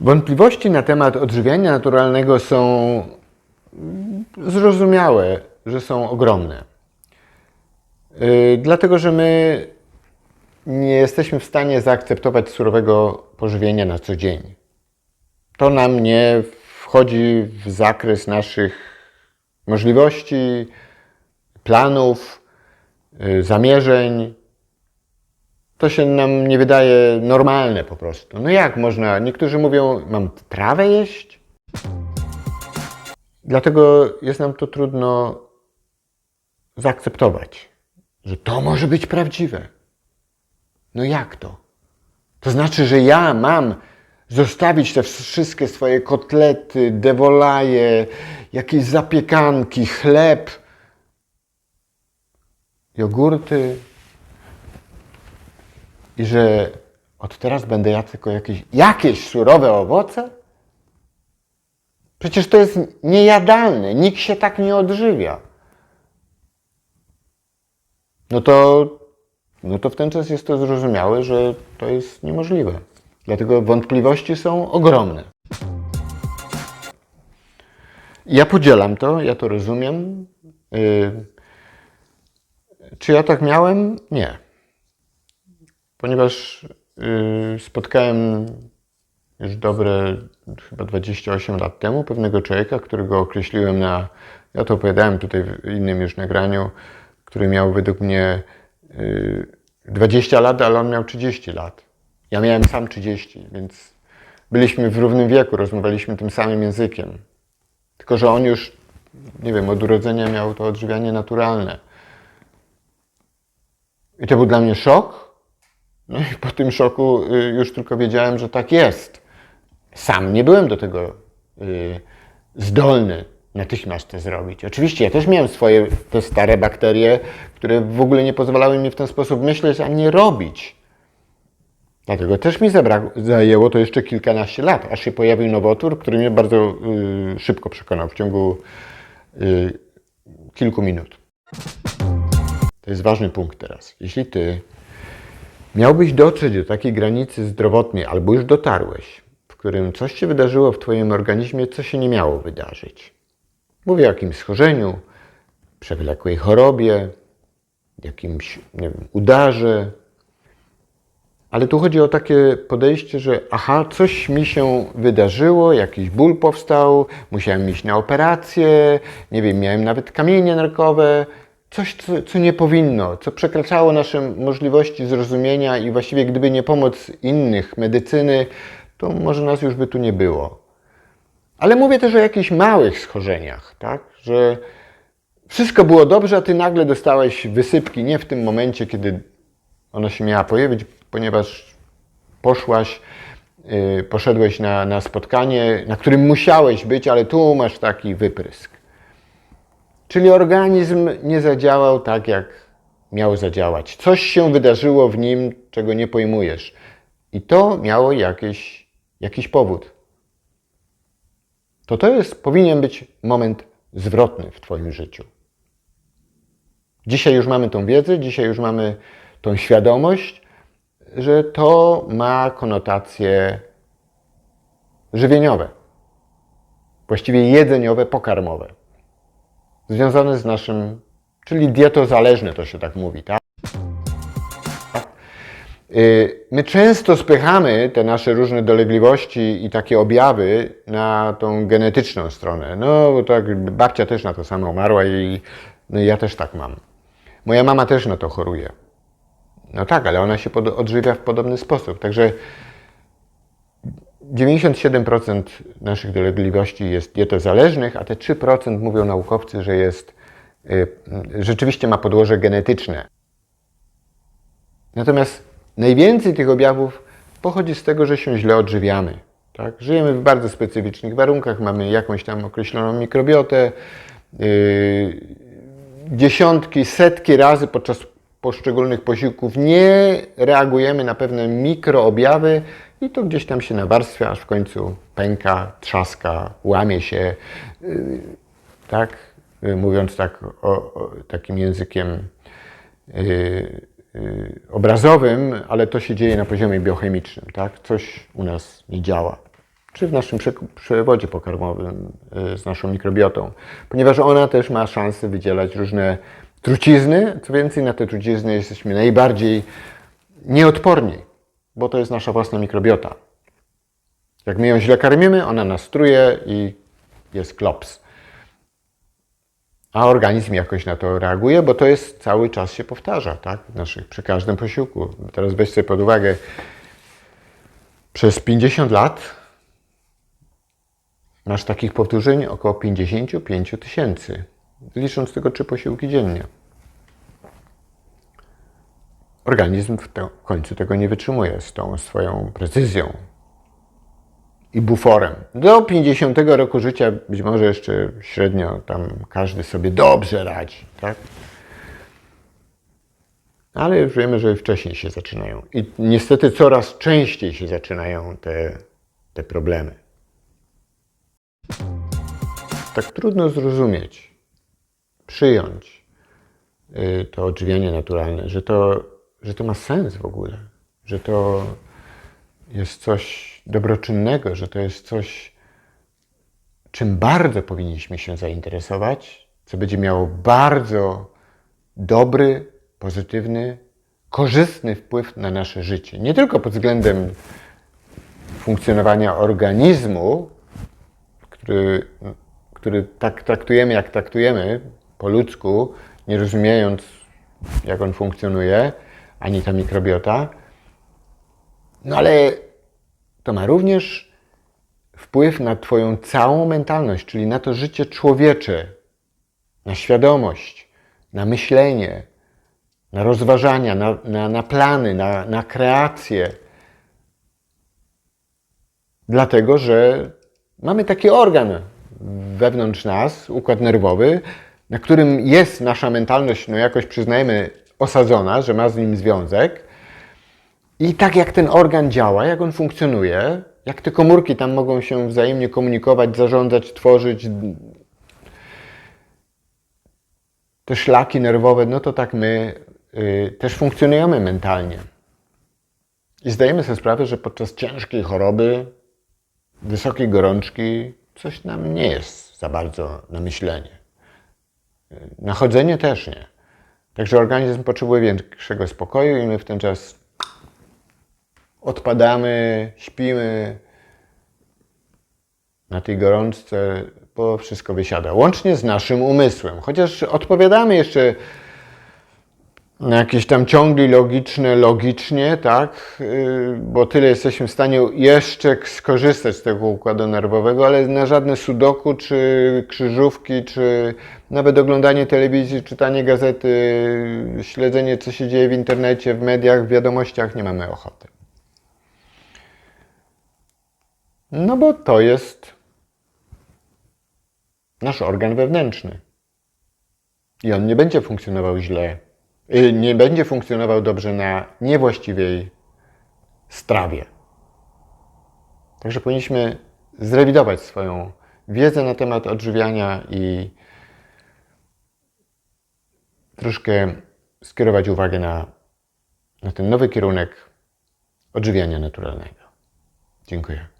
Wątpliwości na temat odżywiania naturalnego są zrozumiałe, że są ogromne. Yy, Dlatego, że my nie jesteśmy w stanie zaakceptować surowego pożywienia na co dzień. To nam nie wchodzi w zakres naszych możliwości, planów, yy, zamierzeń. To się nam nie wydaje normalne po prostu. No jak można? Niektórzy mówią, mam trawę jeść? Dlatego jest nam to trudno zaakceptować, że to może być prawdziwe. No jak to? To znaczy, że ja mam zostawić te wszystkie swoje kotlety, dewolaje, jakieś zapiekanki, chleb, jogurty i że od teraz będę jadł tylko jakieś, jakieś surowe owoce? Przecież to jest niejadalne, nikt się tak nie odżywia. No to, no to w ten czas jest to zrozumiałe, że to jest niemożliwe. Dlatego wątpliwości są ogromne. Ja podzielam to, ja to rozumiem. Yy, czy ja tak miałem? Nie. Ponieważ yy, spotkałem już dobre chyba 28 lat temu pewnego człowieka, którego określiłem na, ja to opowiadałem tutaj w innym już nagraniu, który miał według mnie yy, 20 lat, ale on miał 30 lat. Ja miałem sam 30, więc byliśmy w równym wieku, rozmawialiśmy tym samym językiem. Tylko, że on już, nie wiem, od urodzenia miał to odżywianie naturalne. I to był dla mnie szok. No i po tym szoku y, już tylko wiedziałem, że tak jest. Sam nie byłem do tego y, zdolny natychmiast to zrobić. Oczywiście ja też miałem swoje te stare bakterie, które w ogóle nie pozwalały mi w ten sposób myśleć ani robić. Dlatego też mi zajęło to jeszcze kilkanaście lat, aż się pojawił nowotwór, który mnie bardzo y, szybko przekonał w ciągu y, kilku minut. To jest ważny punkt teraz. Jeśli ty miałbyś dotrzeć do takiej granicy zdrowotnej, albo już dotarłeś, w którym coś się wydarzyło w twoim organizmie, co się nie miało wydarzyć. Mówię o jakimś schorzeniu, przewlekłej chorobie, jakimś nie wiem, udarze, ale tu chodzi o takie podejście, że aha, coś mi się wydarzyło, jakiś ból powstał, musiałem iść na operację, nie wiem, miałem nawet kamienie nerkowe, coś, co, co nie powinno, co przekraczało nasze możliwości zrozumienia i właściwie gdyby nie pomoc innych, medycyny, to może nas już by tu nie było. Ale mówię też o jakichś małych schorzeniach, tak, że wszystko było dobrze, a ty nagle dostałeś wysypki nie w tym momencie, kiedy ona się miała pojawić, ponieważ poszłaś, yy, poszedłeś na, na spotkanie, na którym musiałeś być, ale tu masz taki wyprysk. Czyli organizm nie zadziałał tak, jak miał zadziałać. Coś się wydarzyło w nim, czego nie pojmujesz. I to miało jakiś, jakiś powód. To to jest, powinien być moment zwrotny w Twoim życiu. Dzisiaj już mamy tą wiedzę, dzisiaj już mamy tą świadomość, że to ma konotacje żywieniowe, właściwie jedzeniowe, pokarmowe, związane z naszym, czyli dietozależne to się tak mówi, tak? Y, My często spychamy te nasze różne dolegliwości i takie objawy na tą genetyczną stronę. No, bo tak babcia też na to samo umarła i no, ja też tak mam. Moja mama też na to choruje. No tak, ale ona się odżywia w podobny sposób. Także 97% naszych dolegliwości jest dietozależnych, a te 3% mówią naukowcy, że jest y, rzeczywiście ma podłoże genetyczne. Natomiast najwięcej tych objawów pochodzi z tego, że się źle odżywiamy. Tak? Żyjemy w bardzo specyficznych warunkach, mamy jakąś tam określoną mikrobiotę. Yy, dziesiątki, setki razy podczas poszczególnych posiłków nie reagujemy na pewne mikroobjawy i to gdzieś tam się nawarstwia, aż w końcu pęka, trzaska, łamie się. Yy, tak? Yy, Mówiąc tak o, o, takim językiem yy, obrazowym, ale to się dzieje na poziomie biochemicznym, tak? Coś u nas nie działa. czy w naszym prze- przewodzie pokarmowym y, z naszą mikrobiotą, ponieważ ona też ma szansę wydzielać różne trucizny. Co więcej, na te trucizny jesteśmy najbardziej nieodporni, bo to jest nasza własna mikrobiota. Jak my ją źle karmimy, ona nas truje i jest klops. A organizm jakoś na to reaguje, bo to jest cały czas się powtarza, tak? Naszych, przy każdym posiłku. Teraz weź sobie pod uwagę, przez 50 lat masz takich powtórzeń około 55 tysięcy, licząc tylko trzy posiłki dziennie. Organizm w, te, w końcu tego nie wytrzymuje z tą swoją precyzją i buforem. Do 50 roku życia być może jeszcze średnio tam każdy sobie dobrze radzi, tak? Ale już wiemy, że wcześniej się zaczynają. I niestety coraz częściej się zaczynają te, te problemy. Tak trudno zrozumieć, przyjąć y, to odżywianie naturalne, że to, że to ma sens w ogóle, że to jest coś dobroczynnego, że to jest coś, czym bardzo powinniśmy się zainteresować, co będzie miało bardzo dobry, pozytywny, korzystny wpływ na nasze życie. Nie tylko pod względem funkcjonowania organizmu, który, który tak traktujemy, jak traktujemy po ludzku, nie rozumiejąc, jak on funkcjonuje, ani ta mikrobiota, no ale to ma również wpływ na Twoją całą mentalność, czyli na to życie człowiecze, na świadomość, na myślenie, na rozważania, na, na, na plany, na, na kreację. Dlatego, że mamy taki organ wewnątrz nas, układ nerwowy, na którym jest nasza mentalność, no jakoś przyznajemy, osadzona, że ma z nim związek. I tak jak ten organ działa, jak on funkcjonuje, jak te komórki tam mogą się wzajemnie komunikować, zarządzać, tworzyć te szlaki nerwowe, no to tak my y, też funkcjonujemy mentalnie. I zdajemy sobie sprawę, że podczas ciężkiej choroby, wysokiej gorączki, coś nam nie jest za bardzo na myślenie. Y, Na chodzenie też nie. Także organizm potrzebuje większego spokoju i my w ten czas odpadamy, śpimy na tej gorączce, bo wszystko wysiada. Łącznie z naszym umysłem. Chociaż odpowiadamy jeszcze jakieś tam ciągi logiczne, logicznie, tak, Yy, bo tyle jesteśmy w stanie jeszcze skorzystać z tego układu nerwowego, ale na żadne sudoku, czy krzyżówki, czy nawet oglądanie telewizji, czytanie gazety, śledzenie, co się dzieje w internecie, w mediach, w wiadomościach, nie mamy ochoty. No bo to jest nasz organ wewnętrzny. I on nie będzie funkcjonował źle, y, nie będzie funkcjonował dobrze na niewłaściwej strawie. Także powinniśmy zrewidować swoją wiedzę na temat odżywiania i troszkę skierować uwagę na, na ten nowy kierunek odżywiania naturalnego. Dziękuję.